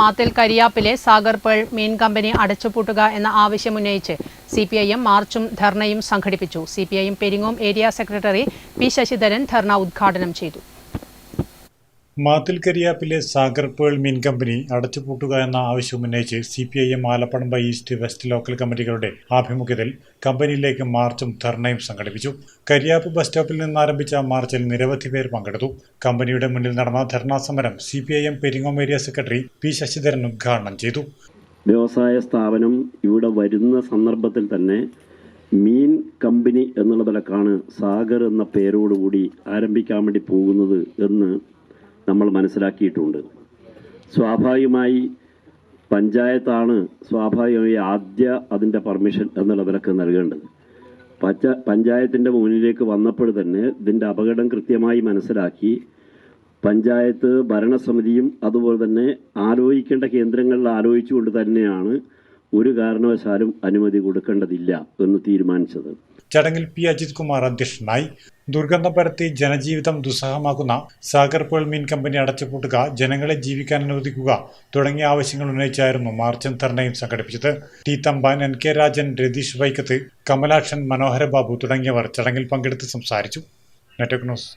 മാത്തിൽ കരിയാപ്പിലെ സാഗർ പേൾ മീൻ കമ്പനി അടച്ചുപൂട്ടുക എന്ന ആവശ്യമുന്നയിച്ച് സി പി ഐ എം മാർച്ചും ധർണയും സംഘടിപ്പിച്ചു. C P I M Peringome area secretary P Sasidharan dharna ഉദ്ഘാടനം ചെയ്തു. മാത്തിൽ കരിയാപ്പിലെ സാഗർ പേൾ മീൻ കമ്പനി അടച്ചുപൂട്ടുക എന്ന ആവശ്യം ഉന്നയിച്ച് C P I M Alappadamba east west local കമ്മിറ്റികളുടെ ആഭിമുഖ്യത്തിൽ കമ്പനിയിലേക്ക് മാർച്ചും ധർണയും സംഘടിപ്പിച്ചു. കരിയാപ്പ് ബസ് സ്റ്റോപ്പിൽ നിന്ന് ആരംഭിച്ച മാർച്ചിൽ നിരവധി പേർ പങ്കെടുത്തു. കമ്പനിയുടെ മുന്നിൽ നടന്ന ധർണാ സമരം C P I M Peringome area secretary P Sasidharan ഉദ്ഘാടനം ചെയ്തു. വ്യവസായ സ്ഥാപനം ഇവിടെ വരുന്ന സന്ദർഭത്തിൽ തന്നെ മീൻ കമ്പനി എന്നുള്ള നിലക്കാണ് സാഗർ എന്ന പേരോടുകൂടി ആരംഭിക്കാൻ വേണ്ടി പോകുന്നത് എന്ന് നമ്മൾ മനസ്സിലാക്കിയിട്ടുണ്ട്. സ്വാഭാവികമായി പഞ്ചായത്താണ് സ്വാഭാവികമായി ആദ്യ അതിന്റെ പെർമിഷൻ എന്നുള്ള വിലക്ക് നൽകേണ്ടത്. പഞ്ച പഞ്ചായത്തിന്റെ മുന്നിലേക്ക് വന്നപ്പോൾ തന്നെ ഇതിന്റെ അപകടം കൃത്യമായി മനസ്സിലാക്കി പഞ്ചായത്ത് ഭരണസമിതിയും അതുപോലെ തന്നെ ആലോചിക്കേണ്ട കേന്ദ്രങ്ങളിൽ ആലോചിച്ചുകൊണ്ട് തന്നെയാണ് ഒരു കാരണവശാലും അനുമതി കൊടുക്കേണ്ടതില്ല എന്ന് തീരുമാനിച്ചത്. ചടങ്ങിൽ പി അജിത് കുമാർ അധ്യക്ഷനായി ദുർഗന്ധം പരത്തി ജനജീവിതം ദുസ്സഹമാക്കുന്ന സാഗർ മീൻ കമ്പനി അടച്ചുപൂട്ടുക ജനങ്ങളെ ജീവിക്കാൻ അനുവദിക്കുക തുടങ്ങിയ ആവശ്യങ്ങൾ ഉന്നയിച്ചായിരുന്നു മാർച്ചും ധർണയും സംഘടിപ്പിച്ചത്. T Thampan N K Rajan Ratheesh Vaikkath Kamalakshan Manohara Babu തുടങ്ങിയവർ ചടങ്ങിൽ പങ്കെടുത്ത് സംസാരിച്ചു. നെറ്റക് ന്യൂസ്